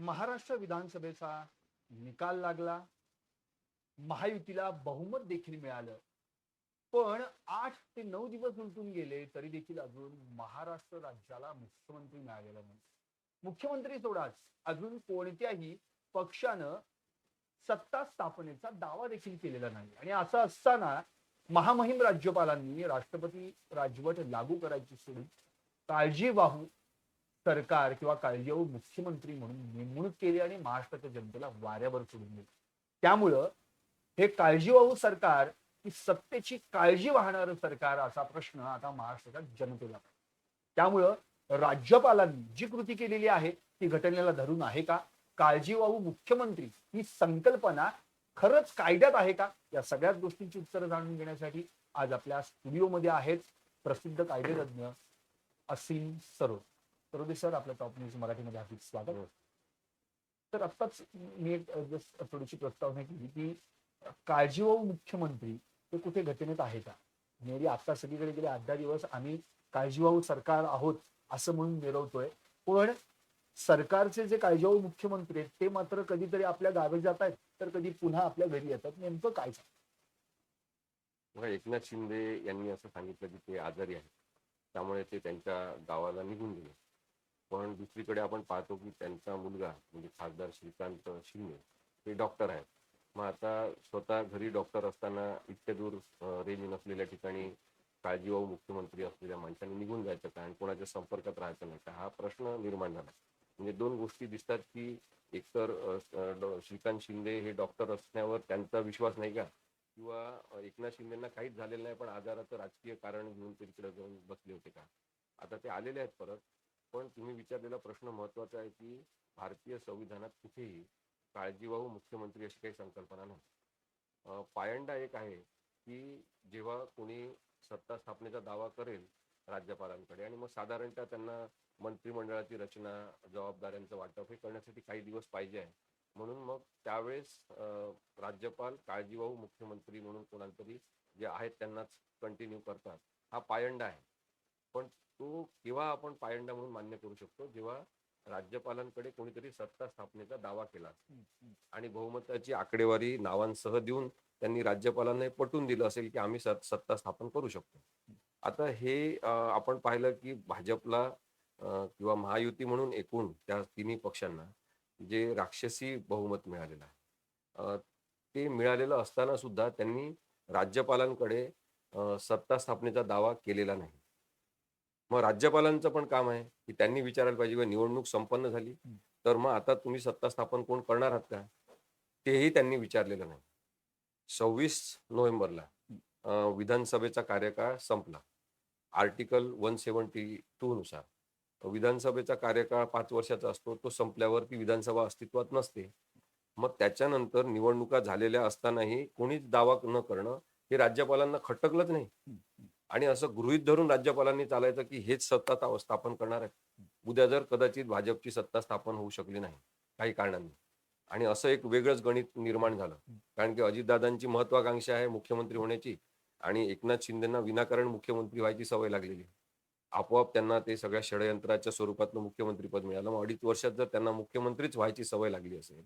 महाराष्ट्र विधानसभेचा निकाल लागला. महायुतीला बहुमत देखील मिळालं. पण आठ ते नऊ दिवस उलटून गेले तरी देखील अजून महाराष्ट्र राज्याला मुख्यमंत्री मिळालेला नाही. मुख्यमंत्री सोडाच. अजून कोणत्याही पक्षानं सत्ता स्थापनेचा दावा देखील केलेला नाही. आणि असं असताना महामहिम राज्यपालांनी राष्ट्रपती राजवट लागू करायची सोडून काळजीवाहू सरकार किंवा काळजीवाहू मुख्यमंत्री म्हणून नेमणूक केली आणि महाराष्ट्राच्या जनतेला वाऱ्यावर सोडून दिली. त्यामुळं हे काळजीवाहू सरकार की सत्तेची काळजी वाहणारं सरकार असा प्रश्न आता महाराष्ट्राच्या जनतेला त्यामुळं राज्यपालांनी जी कृती केलेली आहे ती घटनेला धरून आहे का? काळजीवाहू मुख्यमंत्री ही संकल्पना खरंच कायद्यात आहे का? या सगळ्याच गोष्टींची उत्तरं जाणून घेण्यासाठी आज आपल्या स्टुडिओमध्ये आहेत प्रसिद्ध कायदेतज्ञ असीम सरोज सरोदे सर आपल्या टॉप न्यूज मराठीमध्ये हार्दिक स्वागत. तर आत्ताच मी एक थोडीशी प्रस्तावना केली की काळजीवाहू मुख्यमंत्री ते कुठे घटनेत आहे का? मेरी आता सगळीकडे गेले आठ दहा दिवस आम्ही काळजीवाहू सरकार आहोत असं म्हणून मिरवतोय. पण सरकारचे जे काळजीवाहू मुख्यमंत्री आहेत ते मात्र कधीतरी आपल्या गावी जात आहेत तर कधी पुन्हा आपल्या घरी येतात नेमकं काय? बघा एकनाथ शिंदे यांनी असं सांगितलं की ते आजारी आहेत. त्यामुळे ते त्यांच्या गावाला निघून गेले. पण दुसरीकडे आपण पाहतो की त्यांचा मुलगा म्हणजे खासदार श्रीकांत शिंदे हे डॉक्टर आहेत. मग आता स्वतः घरी डॉक्टर असताना इतक्या दूर रेंज नसलेल्या ठिकाणी काळजीवाहू मुख्यमंत्री असलेल्या माणसाने निघून जायचं का आणि कोणाच्या संपर्कात राहायचं नाही का? हा प्रश्न निर्माण झाला. म्हणजे दोन गोष्टी दिसतात की एकतर श्रीकांत शिंदे हे डॉक्टर असण्यावर त्यांचा विश्वास नाही का? किंवा एकनाथ शिंदेना काहीच झालेलं नाही पण आजाराचं राजकीय कारण घेऊन ते तिकडे जाऊन बसले होते का? आता ते आलेले आहेत परत. पण तुम्ही विचारलेला प्रश्न महत्त्वाचा आहे की भारतीय संविधानात कुठेही काळजीवाहू मुख्यमंत्री अशी काही संकल्पना नाही पायंडा एक आहे की जेव्हा कोणी सत्ता स्थापनेचा दावा करेल राज्यपालांकडे आणि मग साधारणतः त्यांना मंत्रिमंडळाची रचना जबाबदाऱ्यांचं वाटप हे करण्यासाठी काही दिवस पाहिजे आहे. म्हणून मग त्यावेळेस राज्यपाल काळजीवाहू मुख्यमंत्री म्हणून कोणातरी जे आहेत त्यांनाच कंटिन्यू करतात. हा पायंडा आहे. पण तो केव्हा आपण पायंडा म्हणून मान्य करू शकतो. जेव्हा राज्यपालांकडे कोणीतरी सत्ता स्थापनेचा दावा केला. आणि बहुमताची आकडेवारी नावांसह देऊन त्यांनी राज्यपालांना पटवून दिलं असेल की आम्ही सत- सत्ता स्थापन करू शकतो. आता हे आपण पाहिलं की भाजपला किंवा महायुती म्हणून एकूण त्या तिन्ही पक्षांना जे राक्षसी बहुमत मिळालेलं आहे ते मिळालेलं असताना सुद्धा त्यांनी राज्यपालांकडे सत्ता स्थापनेचा दावा केलेला नाही. मग राज्यपालांचं पण काम आहे की त्यांनी विचारायला पाहिजे की निवडणूक संपन्न झाली. तर मग आता तुम्ही सत्ता स्थापन कोण करणार आहात का? तेही त्यांनी विचारलेलं नाही. सव्वीस नोव्हेंबरला विधानसभेचा कार्यकाळ संपला. आर्टिकल वन सेवन्टी टू नुसार. विधानसभेचा कार्यकाळ पाच वर्षाचा असतो तो संपल्यावर ती विधानसभा अस्तित्वात नसते. मग त्याच्यानंतर निवडणुका झालेल्या असतानाही कोणीच दावा न करणं हे राज्यपालांना खटकलंच नाही. आणि असं गृहीत धरून राज्यपालांनी चालायचं की हेच सत्ता ता- स्थापन करणार आहे उद्या जर कदाचित भाजपची सत्ता स्थापन होऊ शकली नाही काही कारणांनी. आणि असं एक वेगळंच गणित निर्माण झालं. कारण की अजितदादांची महत्वाकांक्षा आहे मुख्यमंत्री होण्याची आणि एकनाथ शिंदेना विनाकारण मुख्यमंत्री व्हायची सवय लागलेली. आपोआप त्यांना ते सगळ्या षडयंत्राच्या स्वरूपातलं मुख्यमंत्रीपद मिळालं. मग अडीच वर्षात जर त्यांना मुख्यमंत्रीच व्हायची सवय लागली असेल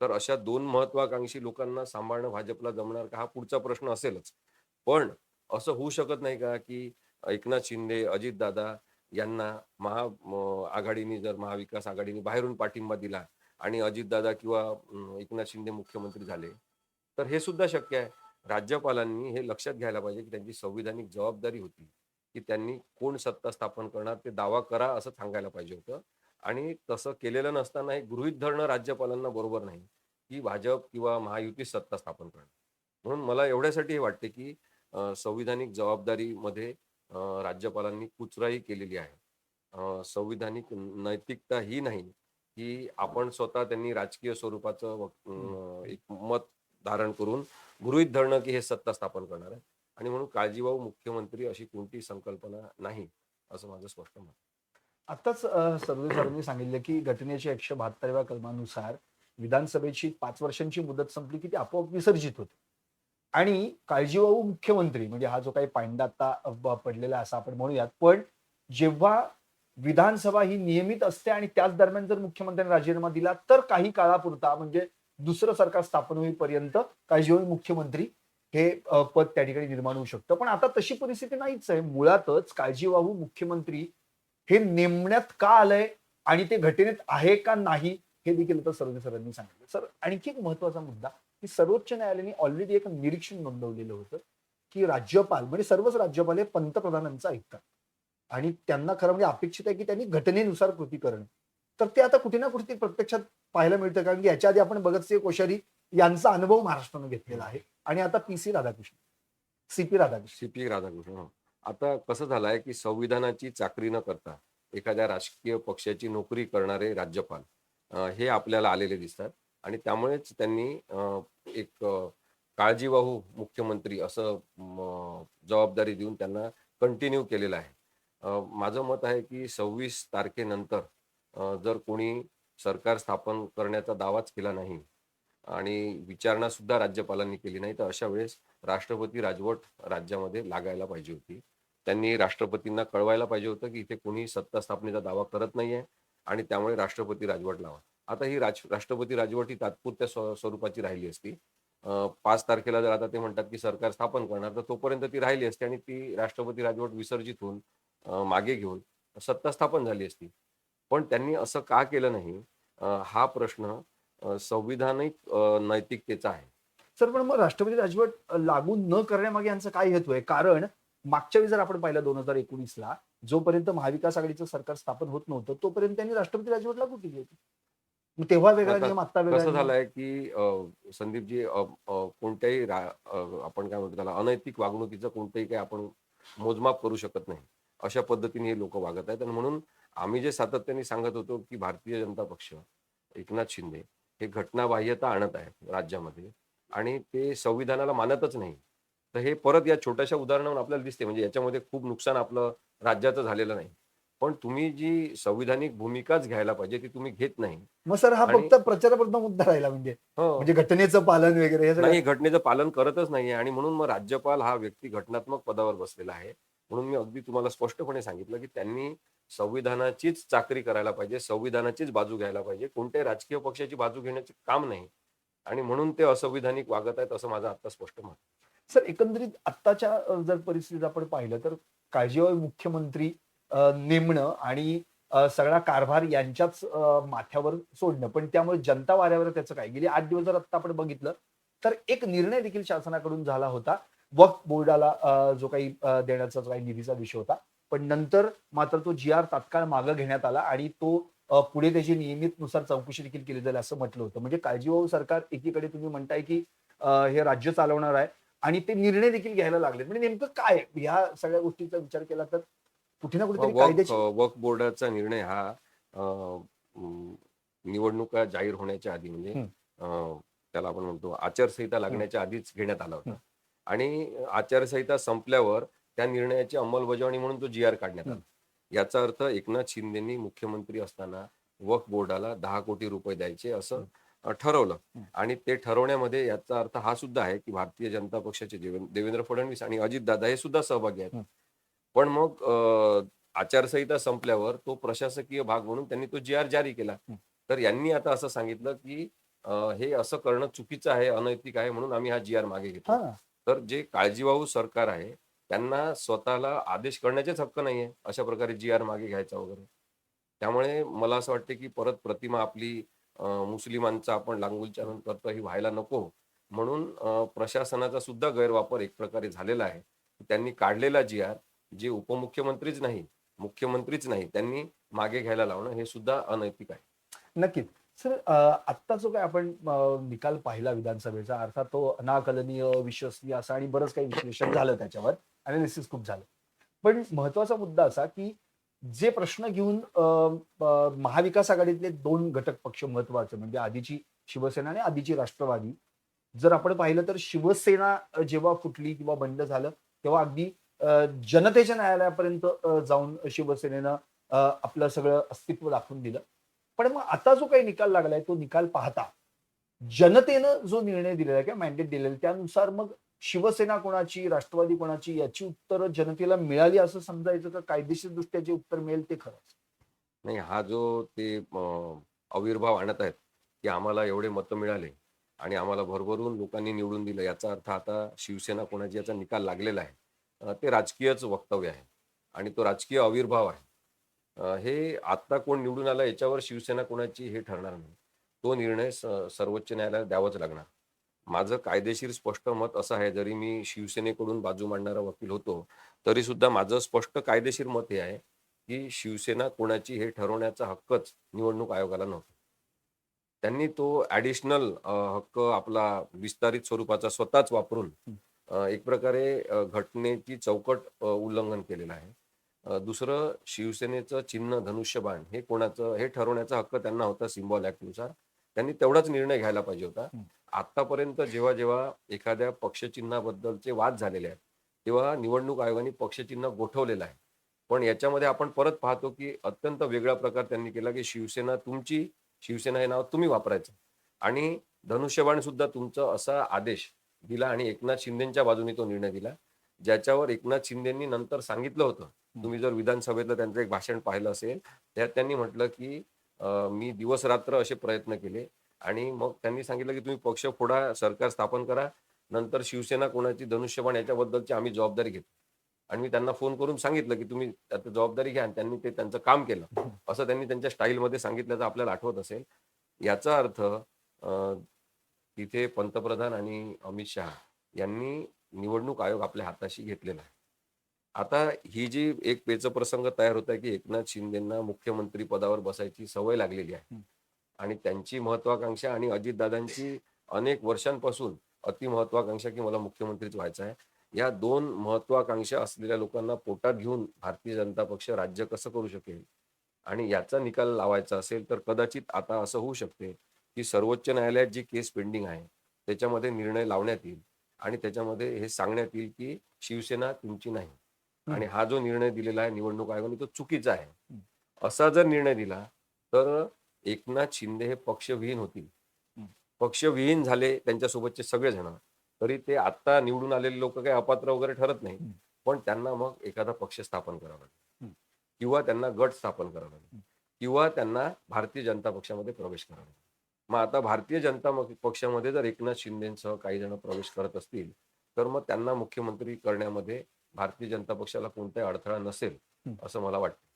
तर अशा दोन महत्वाकांक्षी लोकांना सांभाळणं भाजपला जमणार का? हा पुढचा प्रश्न असेलच. पण असं होऊ शकत नाही का की एकनाथ शिंदे अजितदादा यांना महा आघाडीने जर महाविकास आघाडीने बाहेरून पाठिंबा दिला आणि अजितदादा किंवा एकनाथ शिंदे मुख्यमंत्री झाले तर हे सुद्धा शक्य आहे. राज्यपालांनी हे लक्षात घ्यायला पाहिजे की त्यांची संविधानिक जबाबदारी होती की त्यांनी कोण सत्ता स्थापन करणार ते दावा करा असं सांगायला पाहिजे होतं. आणि तसं केलेलं नसताना हे गृहित धरणं राज्यपालांना बरोबर नाही की भाजप किंवा महायुती सत्ता स्थापन करणं म्हणून मला एवढ्यासाठी हे वाटते की संविधानिक जबाबदारीमध्ये राज्यपालांनी कुचराई केलेली आहे. संविधानिक नैतिकता ही नाही की आपण स्वतः त्यांनी राजकीय स्वरूपाचं एक मत धारण करून गृहीत धरणं की हे सत्ता स्थापन करणार आहे. आणि म्हणून काळजीवाहू मुख्यमंत्री अशी कोणती संकल्पना नाही असं माझं स्पष्ट मत. आताच सर्वे सरांनी सांगितलं की घटनेच्या एकशे बहात्तरव्या कलमानुसार विधानसभेची पाच वर्षांची मुदत संपली की ती आपोआप विसर्जित होते. आणि काळजीवाहू मुख्यमंत्री म्हणजे हा जो काही पांडाता पडलेला असा आपण म्हणूयात पण जेव्हा विधानसभा ही नियमित असते आणि त्याच दरम्यान जर मुख्यमंत्र्यांनी राजीनामा दिला तर काही काळापुरता म्हणजे दुसरं सरकार स्थापन होईपर्यंत काळजीवाहू मुख्यमंत्री हे पद त्या ठिकाणी निर्माण होऊ शकतं. पण आता तशी परिस्थिती नाहीच आहे. मुळातच काळजीवाहू मुख्यमंत्री हे नेमण्यात का आलंय आणि ते घटनेत आहे का नाही हे देखील आता सर्व सरांनी सांगितलं. सर आणखी एक महत्त्वाचा मुद्दा की सर्वोच्च न्यायालयाने ऑलरेडी एक निरीक्षण नोंदवलेलं होतं की राज्यपाल म्हणजे सर्वच राज्यपाल हे पंतप्रधानांचं ऐकतात. आणि त्यांना खरं म्हणजे अपेक्षित आहे की त्यांनी घटनेनुसार कृती करणं. तर ते आता कुठे ना कुठे प्रत्यक्षात पाहायला मिळतं. कारण की याच्या आधी आपण भगतसिंह कोश्यारी यांचा अनुभव महाराष्ट्रानं घेतलेला आहे. आणि आता P C Radhakrishna C P Radhakrishna. C P Radhakrishna हो. आता कसं झालंय की संविधानाची चाकरी न करता एखाद्या राजकीय पक्षाची नोकरी करणारे राज्यपाल हे आपल्याला आलेले दिसतात. आणि त्यामुळेच त्यांनी एक काळजीवाहू मुख्यमंत्री असं म, जबाबदारी देऊन त्यांना कंटिन्यू केलेलं आहे. माझं मत आहे की सव्वीस तारखेनंतर जर कोणी सरकार स्थापन करण्याचा दावाच केला नाही आणि विचारणा सुद्धा राज्यपालांनी केली नाही तर अशा वेळेस राष्ट्रपती राजवट राज्यामध्ये लागायला पाहिजे होती. त्यांनी राष्ट्रपतींना कळवायला पाहिजे होतं की इथे कोणी सत्ता स्थापनेचा दावा करत नाहीये आणि त्यामुळे राष्ट्रपती राजवट लावा. आता ही राज राष्ट्रपती राजवट ही तात्पुरत्या स्वरूपाची राहिली असती. पाच तारखेला जर आता ते म्हणतात की सरकार स्थापन करणार तर तोपर्यंत ती राहिली असती आणि ती राष्ट्रपती राजवट विसर्जित होऊन मागे घेऊन सत्ता स्थापन झाली असती. पण त्यांनी असं का केलं नाही? हा प्रश्न संविधानिक नैतिकतेचा आहे. सर पण मग राष्ट्रपती राजवट लागू न करण्यामागे यांचं काय हेतू आहे? कारण मागच्या वेळी जर आपण पाहिलं दोन हजार एकोणीसला जोपर्यंत महाविकास आघाडीचं सरकार स्थापन होत नव्हतं तोपर्यंत त्यांनी राष्ट्रपती राजवट लागू केली होती. मग तेव्हा वेगळा आता नियम आता वेगळा कसं नियम. झालंय की अं, संदीपजी अं, अं, कोणत्याही रा- अं, आपण काय म्हणतो त्याला अनैतिक वागणुकीचं कोणतंही काही आपण मोजमाप करू शकत नाही. अशा पद्धतीने हे लोक वागत आहेत आणि म्हणून आम्ही जे सातत्याने सांगत होतो की भारतीय जनता पक्ष एकनाथ शिंदे हे घटनाबाह्यता आणत आहेत राज्यामध्ये आणि ते संविधानाला मानतच नाही. तर हे परत या छोट्याशा उदाहरणावरून आपल्याला दिसते म्हणजे याच्यामध्ये खूप नुकसान आपलं राज्याचं झालेलं नाही. पण तुम्ही जी संविधानिक भूमिकाच घ्यायला पाहिजे ती तुम्ही घेत नाही. मग सर हा आणि- फक्त प्रचारापुरता मुद्दा राहिला म्हणजे. हो. म्हणजे घटनेचं पालन वगैरे हे सगळं नाही घटनेचं पालन करतच नाहीये. आणि म्हणून मग राज्यपाल हा व्यक्ती घटनात्मक पदावर बसलेला आहे. म्हणून मी अगदी तुम्हाला स्पष्टपणे सांगितलं की त्यांनी संविधानाचीच चाकरी करायला पाहिजे संविधानाचीच बाजू घ्यायला पाहिजे. कोणत्याही राजकीय पक्षाची बाजू घेण्याचे काम नाही. आणि म्हणून ते असंविधानिक वागत आहेत असं माझं आता स्पष्ट मत सर एकंदरीत आत्ताच्या अ, जर परिस्थितीत आपण पाहिलं तर काळजीवाहू मुख्यमंत्री नेमणं आणि सगळा कारभार यांच्याच माथ्यावर सोडणं. पण त्यामुळे जनता वाऱ्यावर त्याचं काय? गेली आठ दिवस जर आता आपण बघितलं तर एक निर्णय देखील शासनाकडून झाला होता. वक्फ बोर्डाला जो काही देण्याचा जो काही निधीचा विषय होता. पण नंतर मात्र तो जी आर तात्काळ मागं घेण्यात आला आणि तो पुढे त्याची नियमित नुसार चौकशी देखील केली जाईल असं म्हटलं होतं. म्हणजे काळजीवाहू सरकार एकीकडे तुम्ही म्हणताय की हे राज्य चालवणार आहे आणि ते निर्णय देखील घ्यायला लागले म्हणजे नेमकं काय ह्या सगळ्या गोष्टीचा विचार केला तर कुठे ना कायद्याची वक्फ बोर्डाचा निर्णय हा निवडणुका जाहीर होण्याच्या आधी म्हणजे त्याला आपण म्हणतो आचारसंहिता लागण्याच्या आधीच घेण्यात आला होता. आणि आचारसंहिता संपल्यावर त्या निर्णयाची अंमलबजावणी म्हणून तो जी आर काढण्यात आला. याचा अर्थ एकनाथ शिंदेनी मुख्यमंत्री असताना वक्फ बोर्डाला दहा कोटी रुपये द्यायचे असं ठरवलं. आणि ते ठरवण्यामध्ये याचा अर्थ हा सुद्धा आहे की भारतीय जनता पक्षाचे देवें- देवेंद्र फडणवीस आणि अजितदादा हे सुद्धा सहभागी आहेत. पण मग अं, आचारसंहिता संपल्यावर तो प्रशासकीय भाग म्हणून त्यांनी तो जी आर जारी केला. तर यांनी आता असं सांगितलं की अं, हे असं करणं चुकीचं आहे अनैतिक आहे म्हणून आम्ही हा जी आर मागे घेतो हा. तर जे काळजीवाहू सरकार आहे त्यांना स्वतःला आदेश करण्याचेच हक्क नाहीये अशा प्रकारे जी आर मागे घ्यायचा वगैरे. त्यामुळे मला असं वाटतं की परत प्रतिमा आपली अं, मुस्लिमांचा आपण लांगुलचालन करतो ही व्हायला नको. म्हणून अं, प्रशासनाचा सुद्धा गैरवापर एक प्रकारे झालेला आहे. त्यांनी काढलेला जी आर जे उपमुख्यमंत्रीच नाही मुख्यमंत्रीच नाही त्यांनी मागे घ्यायला लावणं हे सुद्धा अनैतिक आहे. नक्कीच. सर आत्ता जो काय आपण निकाल पाहिला विधानसभेचा अर्थात तो अनाकलनीय विश्वसनीय असा आणि बरंच काही विश्लेषण झालं त्याच्यावर अनालिसिस खूप झालं. पण महत्त्वाचा मुद्दा असा की जे प्रश्न घेऊन महाविकास आघाडीतले दोन घटक पक्ष महत्त्वाचे म्हणजे आधीची शिवसेना आणि आधीची राष्ट्रवादी जर आपण पाहिलं तर शिवसेना जेव्हा फुटली किंवा बंड झालं तेव्हा अगदी जनतेच्या न्यायालयापर्यंत जाऊन शिवसेनेनं आपलं सगळं अस्तित्व दाखवून दिलं. पण मग आता जो काही निकाल लागलाय तो निकाल पाहता जनतेनं जो निर्णय दिलेला किंवा मॅन्डेट दिलेला त्यानुसार मग शिवसेना कोणाची राष्ट्रवादी कोणाची याची उत्तरं जनतेला मिळाली असं समजायचं का कायदेशीर दृष्ट्या जे उत्तर मिळेल ते खरंच नाही हा जो ते अविर्भाव आणत आहेत की आम्हाला एवढे मतं मिळाले आणि आम्हाला भरभरून लोकांनी निवडून दिलं याचा अर्थ आता शिवसेना कोणाची याचा निकाल लागलेला आहे. ते राजकीयच वक्तव्य आहे आणि तो राजकीय आविर्भाव आहे. हे आत्ता कोण निवडून आलं याच्यावर शिवसेना कोणाची हे ठरणार नाही. तो निर्णय सर्वोच्च न्यायालयाला द्यावाच लागणार. माझं कायदेशीर स्पष्ट मत असं आहे जरी मी शिवसेनेकडून बाजू मांडणारा वकील होतो तरी सुद्धा माझं स्पष्ट कायदेशीर मत हे आहे की शिवसेना कोणाची हे ठरवण्याचा हक्कच निवडणूक आयोगाला नव्हता. त्यांनी तो ऍडिशनल हक्क आपला विस्तारित स्वरूपाचा स्वतःच वापरून एक प्रकारे घटनेची चौकट उल्लंघन केलेलं आहे. दुसरं शिवसेनेचं चिन्ह धनुष्यबाण हे कोणाचं हे ठरवण्याचा हक्क त्यांना होता सिम्बॉलनुसार त्यांनी तेवढाच निर्णय घ्यायला पाहिजे होता. आतापर्यंत जेव्हा जेव्हा एखाद्या पक्षचिन्हाबद्दलचे वाद झालेले आहेत तेव्हा निवडणूक आयोगाने पक्षचिन्ह गोठवलेलं आहे. पण याच्यामध्ये आपण परत पाहतो की अत्यंत वेगळा प्रकार त्यांनी केला की शिवसेना तुमची शिवसेना हे नाव तुम्ही वापरायचं. आणि धनुष्यबाण सुद्धा तुमचं असा आदेश दिला आणि एकनाथ शिंदेच्या बाजूने तो निर्णय दिला. ज्याच्यावर एकनाथ शिंदेनी नंतर सांगितलं होतं तुम्ही जर विधानसभेतलं त्यांचं एक भाषण पाहिलं असेल त्यात त्यांनी म्हटलं की मी दिवस रात्र असे प्रयत्न केले आणि मग त्यांनी सांगितलं की तुम्ही पक्ष फोडा सरकार स्थापन करा नंतर शिवसेना कोणाची धनुष्यबाण याच्याबद्दलची आम्ही जबाबदारी घेतो. आणि मी त्यांना फोन करून सांगितलं की तुम्ही आता जबाबदारी घ्या आणि त्यांनी ते त्यांचं काम केलं. असं त्यांनी त्यांच्या स्टाईलमध्ये सांगितल्याचं आपल्याला आठवत असेल. याचा अर्थ अं, तिथे पंतप्रधान आणि अमित शहा यांनी निवडणूक आयोग आपल्या हाताशी घेतलेला आहे. आता ही जी एक पेचप्रसंग तयार होत आहे की एकनाथ शिंदेना मुख्यमंत्री पदावर बसायची सवय लागलेली आहे. आणि त्यांची महत्वाकांक्षा आणि अजितदादांची अनेक वर्षांपासून अतिमहत्वाकांक्षा की मला मुख्यमंत्रीच व्हायचं आहे. या दोन महत्वाकांक्षा असलेल्या लोकांना पोटात घेऊन भारतीय जनता पक्ष राज्य कसं करू शकेल? आणि याचा निकाल लावायचा असेल तर कदाचित आता असं होऊ शकते. की सर्वोच्च न्यायालयात जी केस पेंडिंग आहे त्याच्यामध्ये निर्णय लावण्यात येईल आणि त्याच्यामध्ये हे सांगण्यात येईल की शिवसेना तुमची नाही. आणि हा जो निर्णय दिलेला आहे निवडणूक आयोगाने तो चुकीचा आहे. असा जर निर्णय दिला तर एकनाथ शिंदे हे पक्षविहीन होतील. पक्षविहीन झाले त्यांच्यासोबतचे सगळेजण तरी ते आता निवडून आलेले लोक काही अपात्र वगैरे ठरत नाही. पण त्यांना मग एखादा पक्ष स्थापन करावा लागेल. किंवा त्यांना गट स्थापन करावा लागेल. किंवा त्यांना भारतीय जनता पक्षामध्ये प्रवेश करावा लागेल. मग आता भारतीय जनता पक्षामध्ये जर एकनाथ शिंदेसह काही जण प्रवेश करत असतील तर मग त्यांना मुख्यमंत्री करण्यामध्ये भारतीय जनता पक्षाला कोणताही अडथळा नसेल. असं मला वाटतं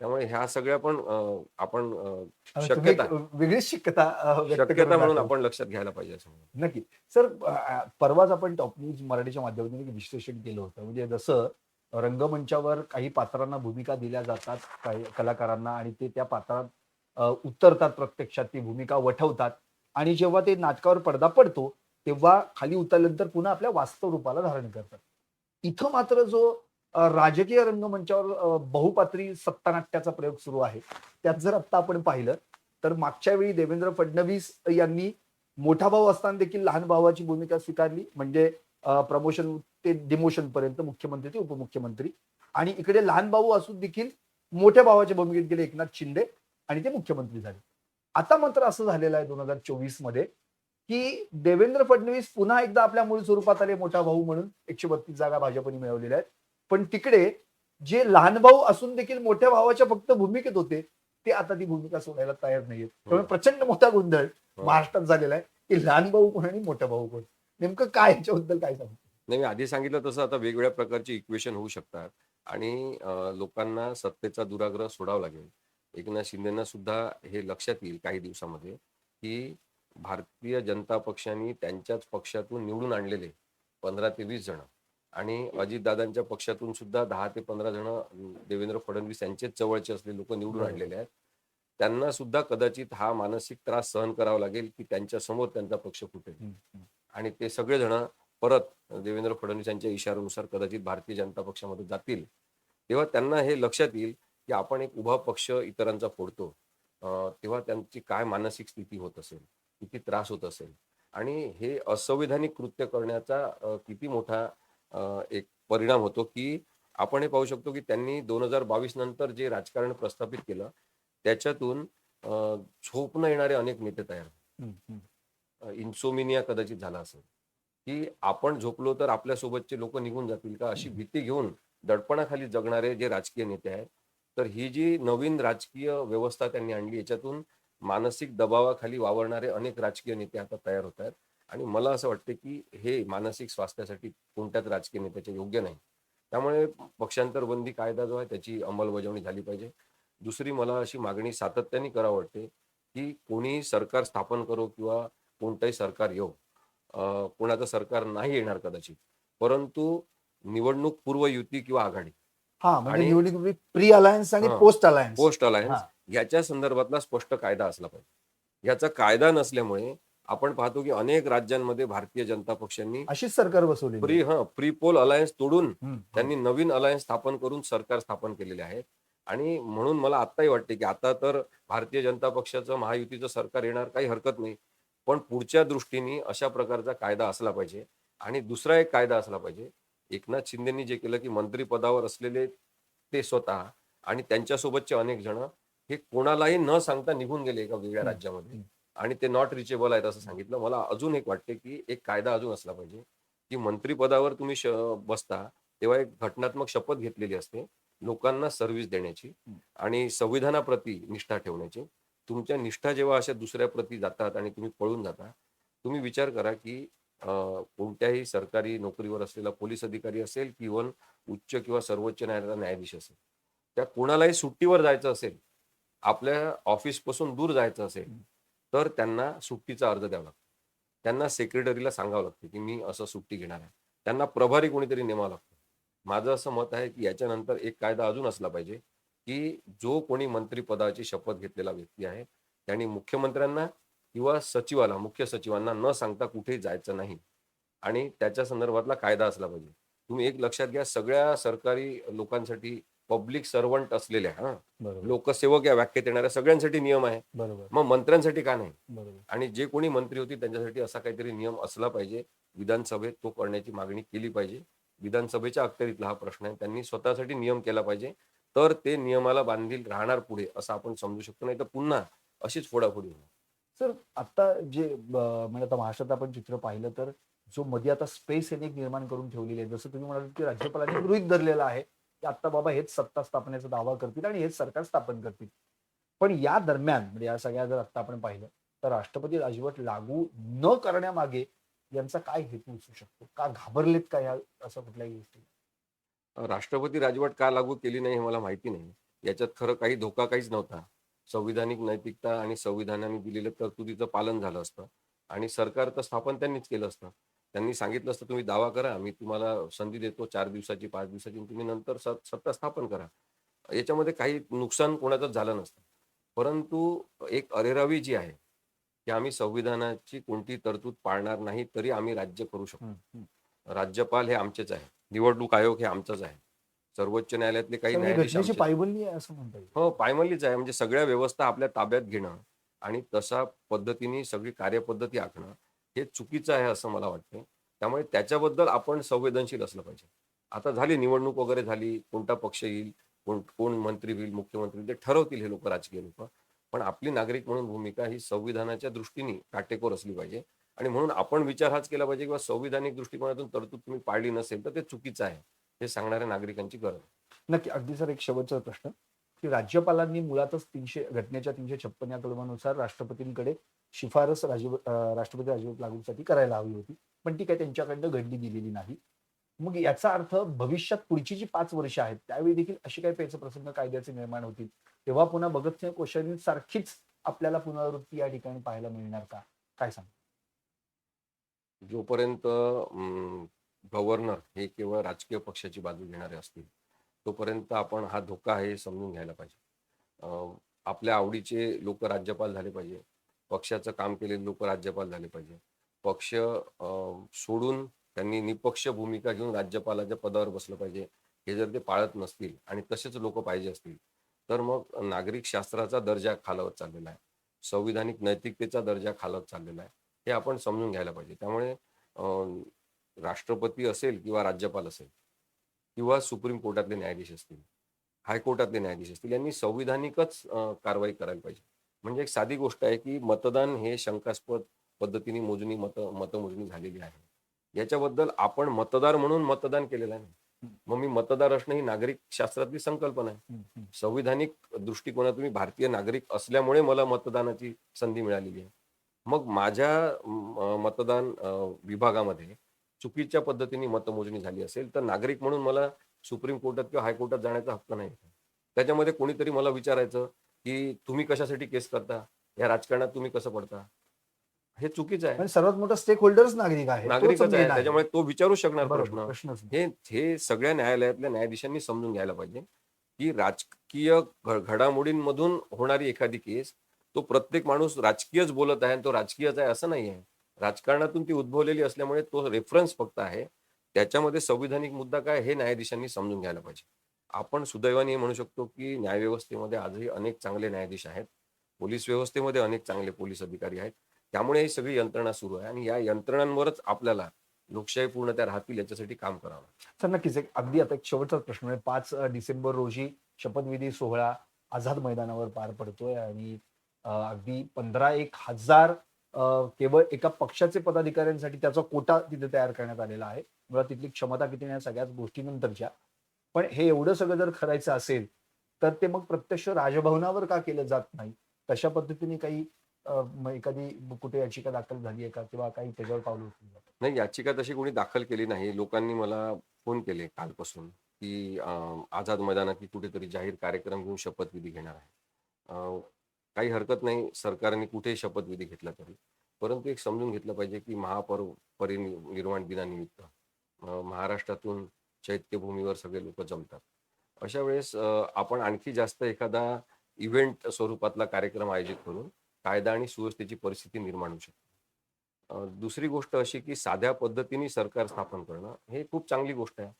त्यामुळे ह्या सगळ्या पण आपण शक्यता वेगळीच शक्यता शक्यता म्हणून. आपण लक्षात घ्यायला पाहिजे असं. नक्की सर परवाच आपण टॉप न्यूज मराठीच्या माध्यमातून एक विश्लेषण केलं होतं म्हणजे जसं रंगमंचावर काही पात्रांना भूमिका दिल्या जातात काही कलाकारांना आणि ते त्या पात्रात उतरतात प्रत्यक्षात ती भूमिका वठवतात. आणि जेव्हा ते नाटकावर पडदा पडतो तेव्हा खाली उतरल्यानंतर पुन्हा आपल्या वास्तव रूपाला धारण करतात. इथं मात्र जो राजकीय रंगमंचावर बहुपात्री बहुपात्री सत्तानाट्याचा प्रयोग सुरू आहे त्यात जर आत्ता आपण पाहिलं तर मागच्या वेळी देवेंद्र फडणवीस यांनी मोठा भाऊ असताना देखील लहान भावाची भूमिका स्वीकारली म्हणजे प्रमोशन ते डिमोशन पर्यंत मुख्यमंत्री ते उपमुख्यमंत्री. आणि इकडे लहान भाऊ असून देखील मोठ्या भावाच्या भूमिकेत गेले एकनाथ शिंदे. आणि ते मुख्यमंत्री झाले. आता मात्र असं झालेलं आहे दोन हजार चोवीसमध्ये की देवेंद्र फडणवीस पुन्हा एकदा आपल्या मूळ स्वरूपात आले मोठा भाऊ म्हणून. एकशे बत्तीस जागा भाजपने मिळवलेल्या आहेत. पण तिकडे जे लहान भाऊ असून देखील मोठ्या भावाच्या फक्त भूमिकेत होते ते आता ती भूमिका सोडायला तयार नाहीयेत. त्यामुळे प्रचंड मोठा गोंधळ. महाराष्ट्रात झालेला आहे. की लहान भाऊ कोण आणि मोठा भाऊ कोण? नेमकं काय याच्याबद्दल काय सांगतो नाही मी आधी सांगितलं तसं आता वेगवेगळ्या प्रकारची इक्वेशन होऊ शकतात. आणि लोकांना सत्तेचा दुराग्रह सोडावा लागेल. एकनाथ शिंदेना सुद्धा हे लक्षात येईल काही दिवसामध्ये की भारतीय जनता पक्षाने त्यांच्याच पक्षातून निवडून आणलेले पंधरा ते वीस जण. आणि अजितदादांच्या पक्षातून सुद्धा दहा ते पंधरा जण देवेंद्र फडणवीस यांचेच जवळचे असलेले लोक निवडून. आणलेले आहेत. त्यांना सुद्धा कदाचित हा मानसिक त्रास सहन करावा लागेल की त्यांच्यासमोर त्यांचा पक्ष फुटेल. आणि ते सगळेजण परत देवेंद्र फडणवीस यांच्या इशाऱ्यानुसार कदाचित भारतीय जनता पक्षामध्ये जातील. तेव्हा त्यांना हे लक्षात येईल की आपण एक उभा पक्ष इतरांचा फोडतो तेव्हा त्यांची काय मानसिक स्थिती होत असेल किती त्रास होत असेल आणि हे असंविधानिक कृत्य करण्याचा किती मोठा एक परिणाम होतो की आपण हे पाहू शकतो की त्यांनी दोन हजार बावीस नंतर जे राजकारण प्रस्थापित केलं त्याच्यातून झोप न येणारे अनेक नेते तयार. इन्सोमिनिया कदाचित झाला असेल. की आपण झोपलो तर आपल्यासोबतचे लोक निघून जातील का अशी भीती घेऊन दडपणाखाली जगणारे जे राजकीय नेते आहेत तर ही जी नवीन राजकीय व्यवस्था त्यांनी आणली याच्यातून मानसिक दबावाखाली वावरणारे अनेक राजकीय नेते आता तयार होत आहेत. आणि मला असं वाटतं की हे मानसिक स्वास्थ्यासाठी कोणत्याच राजकीय नेत्याचे योग्य नाही. त्यामुळे पक्षांतर बंदी कायदा जो आहे त्याची अंमलबजावणी झाली पाहिजे. दुसरी मला अशी मागणी सातत्याने करावं वाटते की कोणीही सरकार स्थापन करो किंवा कोणतंही सरकार येऊ कोणाचं सरकार नाही येणार कदाचित. परंतु निवडणूक पूर्व युती किंवा आघाडी. हा म्हणजे आणि- निवडणूक प्री अलायन्स आणि हा. पोस्ट अलायन्स पोस्ट अलायन्स हा. याच्या संदर्भातला स्पष्ट कायदा असला पाहिजे. याचा कायदा नसल्यामुळे आपण पाहतो की अनेक राज्यांमध्ये भारतीय जनता पक्षांनी अशीच सरकार बसवली प्री हा प्री पोल अलायन्स तोडून त्यांनी नवीन अलायन्स स्थापन करून सरकार स्थापन केलेले आहे आणि म्हणून मला आत्ताही वाटते की आता तर भारतीय जनता पक्षाचं महायुतीचं सरकार येणार काही हरकत नाही. पण पुढच्या दृष्टीने अशा प्रकारचा कायदा असला पाहिजे. आणि दुसरा एक कायदा असला पाहिजे एकनाथ शिंदेनी जे केलं की मंत्रिपदावर असलेले ते स्वतः आणि त्यांच्यासोबतचे अनेक जण हे कोणालाही न सांगता निघून गेले एका वेगळ्या. राज्यामध्ये. आणि ते नॉट रिचेबल आहेत असं सांगितलं मला अजून एक वाटते की एक कायदा अजून असला पाहिजे की मंत्रिपदावर तुम्ही बसता तेव्हा एक घटनात्मक शपथ घेतलेली असते लोकांना सर्व्हिस देण्याची. आणि संविधानाप्रती निष्ठा ठेवण्याची तुमच्या निष्ठा जेव्हा अशा दुसऱ्या प्रती जातात आणि तुम्ही पळून जाता तुम्ही विचार करा की कोणत्याही सरकारी नोकरीवर असलेला पोलीस अधिकारी असेल की इव्हन उच्च किंवा सर्वोच्च न्यायालयाचा न्यायाधीश असेल. त्या कोणालाही सुट्टीवर जायचं असेल आपल्या ऑफिसपासून दूर जायचं असेल तर त्यांना सुट्टीचा अर्ज द्यावा लागतो. त्यांना सेक्रेटरीला सांगावं लागतं की मी असं सुट्टी घेणार आहे. त्यांना प्रभारी कोणीतरी नेमावं लागतं. माझं असं मत आहे की याच्यानंतर एक कायदा अजून असला पाहिजे की जो कोणी मंत्रिपदाची शपथ घेतलेला व्यक्ती आहे त्यांनी मुख्यमंत्र्यांना किंवा सचिवाला मुख्य सचिवांना न सांगता कुठेही जायचं नाही. आणि त्याच्या संदर्भातला कायदा असला पाहिजे. तुम्ही एक लक्षात घ्या सगळ्या सरकारी लोकांसाठी पब्लिक सर्वंट असलेल्या हा लोकसेवक या व्याख्येत येणाऱ्या सगळ्यांसाठी नियम आहे. मग मंत्र्यांसाठी का नाही? आणि जे कोणी मंत्री होती त्यांच्यासाठी असा काहीतरी नियम असला पाहिजे. विधानसभेत तो करण्याची मागणी केली पाहिजे. विधानसभेच्या अखत्यारीतला हा प्रश्न आहे. त्यांनी स्वतःसाठी नियम केला पाहिजे. तर ते नियमाला बांधील राहणार पुढे असं आपण समजू शकतो. नाही तर पुन्हा अशीच फोडाफोडी होणार. सर आता जे म्हणजे आता महाराष्ट्रात आपण चित्र पाहिलं तर जो मध्ये आता स्पेस एक निर्माण करून ठेवलेली आहे. जसं तुम्ही म्हणाल की राज्यपालांनी गृहित धरलेलं आहे की आता बाबा हेच सत्ता स्थापनेचा दावा करतील आणि हेच सरकार स्थापन करतील. पण या दरम्यान म्हणजे या सगळ्या जर आता आपण पाहिलं तर राष्ट्रपती राजवट लागू न करण्यामागे यांचा काय हेतू असू शकतो? का घाबरलेत का या असं कुठल्याही गोष्टी? राष्ट्रपती राजवट का लागू केली नाही हे मला माहिती नाही. याच्यात खरं काही धोका काहीच नव्हता. संविधानिक नैतिकता आणि संविधानाने दिलेल्या तरतुदीचं पालन झालं असतं. आणि सरकार तर स्थापन त्यांनीच केलं असतं. त्यांनी सांगितलं असतं तुम्ही दावा करा मी तुम्हाला संधी देतो चार दिवसाची पाच दिवसाची तुम्ही नंतर सत- सत्ता स्थापन करा. याच्यामध्ये काही नुकसान कोणाचंच झालं नसतं. परंतु एक अरेरावी जी आहे की आम्ही संविधानाची कोणती तरतूद पाळणार नाही तरी आम्ही राज्य करू शकतो. राज्यपाल हे आमचेच आहे. निवडणूक आयोग हे आमचंच आहे. सर्वोच्च न्यायालयातले काही न्यायाधीश. पायबंदी आहे असं म्हणता येईल. हो पायमल्लीच आहे. म्हणजे सगळ्या व्यवस्था आपल्या ताब्यात घेणं आणि तशा पद्धतीने सगळी कार्यपद्धती आखणं हे चुकीचं आहे असं मला वाटतं त्यामुळे त्याच्याबद्दल आपण संवेदनशील असलं पाहिजे. आता झाली निवडणूक वगैरे झाली कोणता पक्ष येईल कोण कोण मंत्री होईल मुख्यमंत्री होईल, ते ठरवतील हे लोक राजकीय लोक. पण आपली नागरिक म्हणून भूमिका ही संविधानाच्या दृष्टीने काटेकोर असली पाहिजे. आणि म्हणून आपण विचार हाच केला पाहिजे किंवा संविधानिक दृष्टिकोनातून तरतूद तुम्ही पाळली नसेल तर ते चुकीचं आहे. हे सांगणाऱ्या नागरिकांची गरज. नक्की अगदी सर एक शेवटचा प्रश्न. की राज्यपालांनी मुळातच तीनशे घटनेच्या तीनशे छप्पन या कलमानुसार राष्ट्रपतींकडे शिफारस राजीव अं, राष्ट्रपती राजवट लागूसाठी करायला हवी होती. पण ती काही त्यांच्याकडनं घडली दिलेली नाही. मग याचा अर्थ भविष्यात पुढची जी पाच वर्ष आहेत त्यावेळी देखील अशी काही पेच प्रसंग कायद्याचे निर्माण होतील. तेव्हा पुन्हा भगतसिंह कोश्यारी सारखीच आपल्याला पुनरावृत्ती या ठिकाणी पाहायला मिळणार का? काय सांग जोपर्यंत गव्हर्नर हे केवळ राजकीय पक्षाची बाजू घेणारे असतील तोपर्यंत आपण हा धोका आहे हे समजून घ्यायला पाहिजे. आपल्या आवडीचे लोक राज्यपाल झाले पाहिजे पक्षाचं काम केलेले लोक राज्यपाल झाले पाहिजे. पक्ष अं, सोडून त्यांनी निपक्ष भूमिका घेऊन राज्यपालाच्या पदावर बसलं पाहिजे हे जर ते पाळत नसतील आणि तसेच लोक पाहिजे असतील तर मग नागरिक शास्त्राचा दर्जा खालावत चाललेला आहे. संविधानिक नैतिकतेचा दर्जा खालावत चाललेला आहे. हे आपण समजून घ्यायला पाहिजे. त्यामुळे राष्ट्रपती असेल किंवा राज्यपाल असेल किंवा सुप्रीम कोर्टातले न्यायाधीश असतील हायकोर्टातले न्यायाधीश असतील यांनी संविधानिकच कारवाई करायला पाहिजे. म्हणजे एक साधी गोष्ट आहे की मतदान हे शंकास्पद पद्धतीने मोजणी मत मतमोजणी झालेली आहे. याच्याबद्दल आपण मतदार म्हणून मतदान केलेलं आहे. मग मी मतदार असणं ही नागरिक शास्त्रातली संकल्पना आहे. संविधानिक दृष्टिकोनातून मी भारतीय नागरिक असल्यामुळे मला मतदानाची संधी मिळालेली आहे. मग माझ्या मतदान विभागामध्ये चुकीच्या पद्धतीने मतमोजणी झाली असेल तर नागरिक म्हणून मला सुप्रीम कोर्टात किंवा हायकोर्टात जाण्याचा हक्क नाही. त्याच्यामध्ये कोणीतरी मला विचारायचं की तुम्ही कशासाठी केस करता? या राजकारणात तुम्ही कसं पडता? हे चुकीचं आहे. सर्वात मोठा स्टेक होल्डर्स नागरिक आहे. नागरिकच आहे. त्याच्यामुळे तो विचारू शकणार प्रश्न. हे हे सगळ्या न्यायालयातल्या न्यायाधीशांनी समजून घ्यायला पाहिजे की राजकीय घडामोडींमधून होणारी एखादी केस तो प्रत्येक माणूस राजकीयच बोलत आहे आणि तो राजकीयच आहे असं नाही आहे राजकारणातून ती उद्भवलेली असल्यामुळे तो रेफरन्स फक्त आहे. त्याच्यामध्ये संविधानिक मुद्दा काय हे न्यायाधीशांनी समजून घ्यायला पाहिजे. आपण सुदैवाने म्हणू शकतो की न्यायव्यवस्थेमध्ये आजही अनेक चांगले न्यायाधीश आहेत. पोलीस व्यवस्थेमध्ये अनेक चांगले पोलीस अधिकारी आहेत. त्यामुळे ही सगळी यंत्रणा सुरू आहे आणि या यंत्रणांवरच आपल्याला लोकशाही पूर्ण त्या राहतील याच्यासाठी काम करावं सर नक्कीच. एक अगदी आता एक शेवटचा प्रश्न म्हणजे पाच डिसेंबर रोजी शपथविधी सोहळा आझाद मैदानावर पार पडतोय आणि अगदी पंधरा एक हजार केवळ एका पक्षाचे पदाधिकाऱ्यांसाठी त्याचा कोटा तिथे तयार करण्यात आलेला आहे. मुळात तिथली क्षमता किती या सगळ्याच गोष्टीनंतरच्या पण हे एवढं सगळं जर करायचं असेल तर ते मग प्रत्यक्ष राजभवनावर का केलं जात नाही? तशा पद्धतीने काही एखादी कुठे याचिका दाखल झाली आहे का? किंवा काही त्याच्यावर पावलं नाही याचिका तशी कोणी दाखल केली नाही. लोकांनी मला फोन केले कालपासून की आझाद मैदानात कुठेतरी जाहीर कार्यक्रम घेऊन शपथविधी घेणार आहे. काही हरकत नाही. सरकारने कुठेही शपथविधी घेतला तरी. परंतु एक समजून घेतलं पाहिजे की महापर्व परिनिर्वाण दिनानिमित्त महाराष्ट्रातून चैत्यभूमीवर सगळे लोक जमतात. अशा वेळेस आपण आणखी जास्त एखादा इव्हेंट स्वरूपातला कार्यक्रम आयोजित करून कायदा आणि सुव्यवस्थेची परिस्थिती निर्माण होऊ शकते. दुसरी गोष्ट अशी की साध्या पद्धतीने सरकार स्थापन करणं हे खूप चांगली गोष्ट आहे.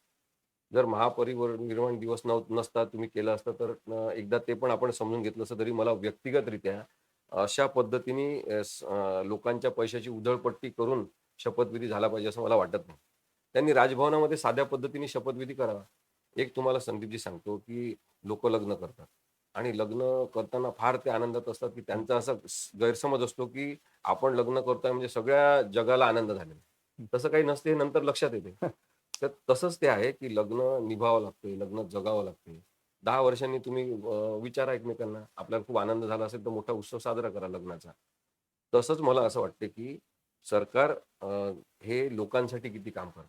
जर महापरिनिर्वाण दिवस नव नसता तुम्ही केलं असतं तर एकदा ते पण आपण समजून घेतलं असतं तरी मला व्यक्तिगतरित्या अशा पद्धतीने लोकांच्या पैशाची उधळपट्टी करून शपथविधी झाला पाहिजे असं मला वाटत नाही. त्यांनी राजभवनामध्ये साध्या पद्धतीने शपथविधी करावा. एक तुम्हाला संदीपजी सांगतो की लोक लग्न करतात आणि लग्न करताना फार ते आनंदात असतात की त्यांचा असा गैरसमज असतो की आपण लग्न करतोय म्हणजे सगळ्या जगाला आनंद झालेला तसं काही नसते हे नंतर लक्षात येते. तर तसंच ते आहे की लग्न निभावं लागते लग्न जगावं लागते दहा वर्षांनी तुम्ही अं, विचारा एकमेकांना आपल्याला खूप आनंद झाला असेल तर मोठा उत्सव साजरा करा लग्नाचा. तसंच मला असं वाटते की सरकार अं, हे लोकांसाठी किती काम करतं?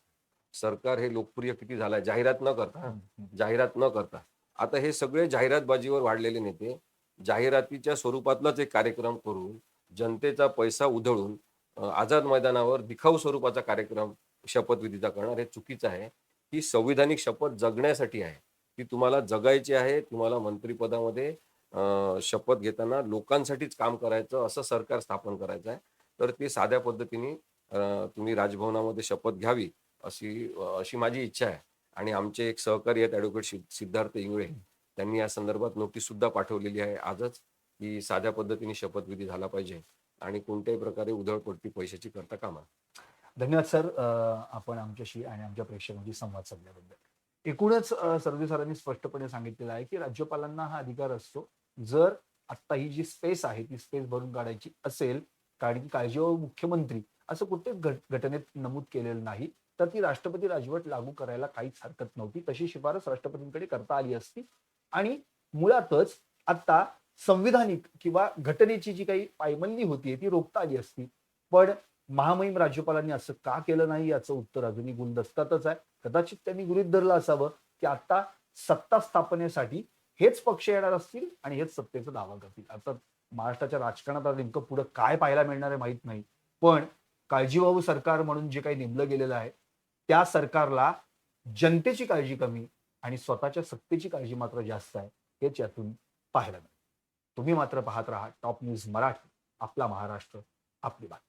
सरकार हे लोकप्रिय किती झालंय? जाहिरात न करता जाहिरात न करता. आता हे सगळे जाहिरातबाजीवर वाढलेले नेते जाहिरातीच्या स्वरूपातलाच एक कार्यक्रम करून जनतेचा पैसा उधळून अ, आझाद मैदानावर दिखाऊ स्वरूपाचा कार्यक्रम शपथविधीचा करणार हे चुकीचं आहे. ही संविधानिक शपथ जगण्यासाठी आहे. ती तुम्हाला जगायची आहे तुम्हाला मंत्रिपदामध्ये शपथ घेताना लोकांसाठीच काम करायचं असं सरकार स्थापन करायचं आहे. तर ते साध्या पद्धतीने तुम्ही राजभवनामध्ये शपथ घ्यावी अशी अशी माझी इच्छा आहे. आणि आमचे एक सहकारी आहेत ॲडव्होकेट सिद्धार्थ इंगळे. त्यांनी या संदर्भात नोटीस सुद्धा पाठवलेली आहे आजच की साध्या पद्धतीने शपथविधी झाला पाहिजे. आणि कोणत्याही प्रकारे उधळपट्टी पैशाची करता कामा धन्यवाद सर. आपण आमच्याशी आणि आमच्या प्रेक्षकांशी संवाद साधल्याबद्दल. एकूणच सरदेव सरांनी स्पष्टपणे सांगितलेलं आहे की राज्यपालांना हा अधिकार असतो. जर आता ही जी स्पेस आहे ती स्पेस भरून काढायची असेल कारण की काळजीवाहू मुख्यमंत्री असं कुठेच घटनेत नमूद केलेलं नाही तर ती राष्ट्रपती राजवट लागू करायला काहीच हरकत नव्हती. तशी शिफारस राष्ट्रपतींकडे करता आली असती. आणि मुळातच आता संविधानिक किंवा घटनेची जी काही पायमल्ली होती ती रोखता आली असती. पण महामहिम राज्यपालांनी असं का केलं नाही याचं उत्तर अजूनही गुलदस्तातच आहे. कदाचित त्यांनी गृहित धरलं असावं की आता सत्ता स्थापनेसाठी हेच पक्ष येणार असतील आणि हेच सत्तेचा दावा करतील. आता महाराष्ट्राच्या राजकारणात आता नेमकं पुढं काय पाहायला मिळणार आहे माहीत नाही. पण काळजीवाहू सरकार म्हणून जे काही नेमलं गेलेलं आहे त्या सरकारला जनतेची काळजी कमी आणि स्वतःच्या सत्तेची काळजी मात्र जास्त आहे हेच यातून पाहायला मिळेल. तुम्ही मात्र पाहत राहा टॉप न्यूज मराठी आपला महाराष्ट्र आपली बात